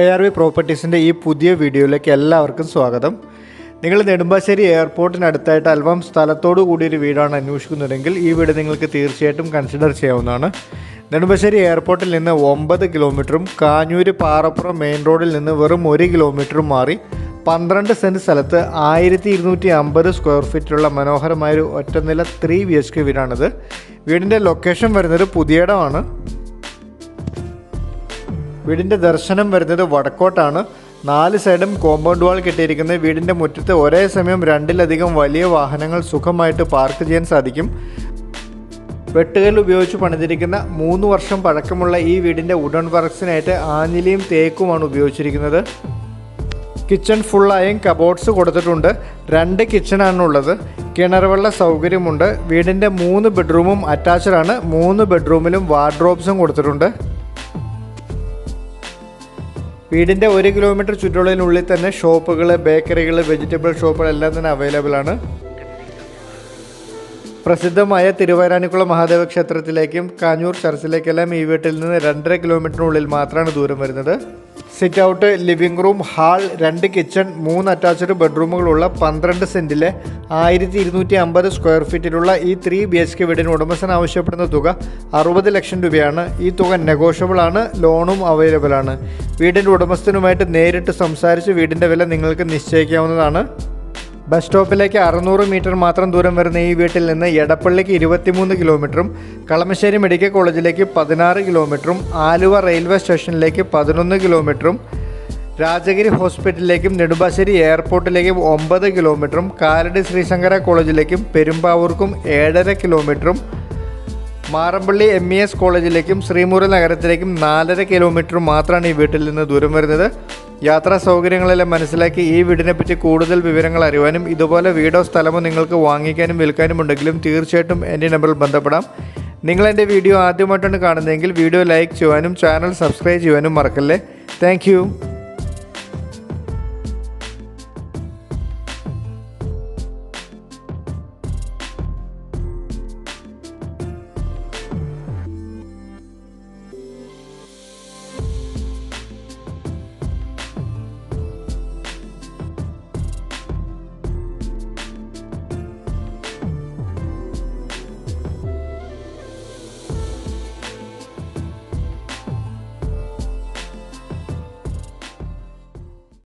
A R V പ്രോപ്പർട്ടീസിന്റെ ഈ പുതിയ വീഡിയോയിലേക്ക് എല്ലാവർക്കും സ്വാഗതം. നിങ്ങൾ നെടുമ്പാശ്ശേരി എയർപോർട്ടിനടുത്തായിട്ട് അൽപ്പം സ്ഥലത്തോടു കൂടിയൊരു വീടാണ് അന്വേഷിക്കുന്നതെങ്കിൽ ഈ വീട് നിങ്ങൾക്ക് തീർച്ചയായിട്ടും കൺസിഡർ ചെയ്യാവുന്നതാണ്. നെടുമ്പാശ്ശേരി എയർപോർട്ടിൽ നിന്ന് ഒമ്പത് കിലോമീറ്ററും കാഞ്ഞൂര് പാറപ്പുറം മെയിൻ റോഡിൽ നിന്ന് വെറും ഒരു കിലോമീറ്ററും മാറി പന്ത്രണ്ട് സെന്റ് സ്ഥലത്ത് ആയിരത്തി ഇരുന്നൂറ്റി അമ്പത് സ്ക്വയർ ഫീറ്റിലുള്ള മനോഹരമായൊരു ഒറ്റനില ത്രീ ബി എച്ച് കെ വീടാണിത്. വീടിന്റെ ലൊക്കേഷൻ വരുന്നത് പുതിയടമാണ് വീടിന്റെ ദർശനം വരുന്നത് വടക്കോട്ടാണ്. നാല് സൈഡും കോമ്പൗണ്ട് വാൾ കെട്ടിയിരിക്കുന്നത്. വീടിന്റെ മുറ്റത്ത് ഒരേ സമയം രണ്ടിലധികം വലിയ വാഹനങ്ങൾ സുഖമായിട്ട് പാർക്ക് ചെയ്യാൻ സാധിക്കും. വെട്ടുകൽ ഉപയോഗിച്ച് പണിതിരിക്കുന്ന മൂന്ന് വർഷം പഴക്കമുള്ള ഈ വീടിന്റെ ഉഡൺ വർക്ക്സിനായിട്ട് ആഞ്ഞിലിയും തേക്കുമാണ് ഉപയോഗിച്ചിരിക്കുന്നത്. കിച്ചൺ ഫുള്ളായും കബോർഡ്സ് കൊടുത്തിട്ടുണ്ട്. രണ്ട് കിച്ചണാണുള്ളത് കിണർവെള്ള സൗകര്യമുണ്ട്. വീടിന്റെ മൂന്ന് ബെഡ്റൂമും അറ്റാച്ചഡാണ് മൂന്ന് ബെഡ്റൂമിലും വാർഡ്രോബ്സും കൊടുത്തിട്ടുണ്ട്. വീടിന്റെ ഒരു കിലോമീറ്റർ ചുറ്റളവിനുള്ളിൽ തന്നെ ഷോപ്പുകൾ ബേക്കറികൾ വെജിറ്റബിൾ ഷോപ്പുകൾ എല്ലാം തന്നെ അവൈലബിൾ ആണ്. പ്രസിദ്ധമായ തിരുവരാനിക്കുളം മഹാദേവ ക്ഷേത്രത്തിലേക്കും കാഞ്ഞൂർ ചർച്ചിലേക്കെല്ലാം ഈ വീട്ടിൽ നിന്ന് രണ്ടര കിലോമീറ്ററിനുള്ളിൽ മാത്രമാണ് ദൂരം വരുന്നത്. Sit out living room hall രണ്ട് കിച്ചൺ മൂന്ന് അറ്റാച്ച്ഡ് ബെഡ്റൂമുകളുള്ള പന്ത്രണ്ട് സെന്റിലെ ആയിരത്തി ഇരുന്നൂറ്റി അമ്പത് സ്ക്വയർ ഫീറ്റിലുള്ള ഈ ത്രീ ബി എച്ച് കെ വീടിന് ഉടമസ്ഥൻ ആവശ്യപ്പെടുന്ന തുക അറുപത് ലക്ഷം രൂപയാണ്. ഈ തുക നെഗോഷ്യബിൾ ആണ് ലോണും അവൈലബിൾ ആണ്. വീടിന്റെ ഉടമസ്ഥനുമായിട്ട് നേരിട്ട് സംസാരിച്ച് വീടിന്റെ വില നിങ്ങൾക്ക് നിശ്ചയിക്കാവുന്നതാണ്. ബസ് സ്റ്റോപ്പിലേക്ക് അറുന്നൂറ് മീറ്റർ മാത്രം ദൂരം വരുന്ന ഈ വീട്ടിൽ നിന്ന് എടപ്പള്ളിക്ക് ഇരുപത്തിമൂന്ന് കിലോമീറ്ററും കളമശ്ശേരി മെഡിക്കൽ കോളേജിലേക്ക് പതിനാറ് കിലോമീറ്ററും ആലുവ റെയിൽവേ സ്റ്റേഷനിലേക്ക് പതിനൊന്ന് കിലോമീറ്ററും രാജഗിരി ഹോസ്പിറ്റലിലേക്കും നെടുമ്പാശ്ശേരി എയർപോർട്ടിലേക്കും ഒമ്പത് കിലോമീറ്ററും കാലടി ശ്രീശങ്കര കോളേജിലേക്കും പെരുമ്പാവൂർക്കും ഏഴര കിലോമീറ്ററും മാറമ്പള്ളി എം ഇ എസ് കോളേജിലേക്കും ശ്രീമുറി നഗരത്തിലേക്കും നാലര കിലോമീറ്റർ മാത്രമാണ് ഈ വീട്ടിൽ നിന്ന് ദൂരം വരുന്നത്. യാത്രാ സൗകര്യങ്ങളെല്ലാം മനസ്സിലാക്കി ഈ വീടിനെപ്പറ്റി കൂടുതൽ വിവരങ്ങൾ അറിയുവാനും ഇതുപോലെ വീടോ സ്ഥലമോ നിങ്ങൾക്ക് വാങ്ങിക്കാനും വിൽക്കാനും ഉണ്ടെങ്കിലും തീർച്ചയായിട്ടും എന്റെ നമ്പറിൽ ബന്ധപ്പെടാം. നിങ്ങൾ എന്റെ വീഡിയോ ആദ്യമായിട്ടാണ് കാണുന്നതെങ്കിൽ വീഡിയോ ലൈക്ക് ചെയ്യുവാനും ചാനൽ സബ്സ്ക്രൈബ് ചെയ്യുവാനും മറക്കല്ലേ. താങ്ക്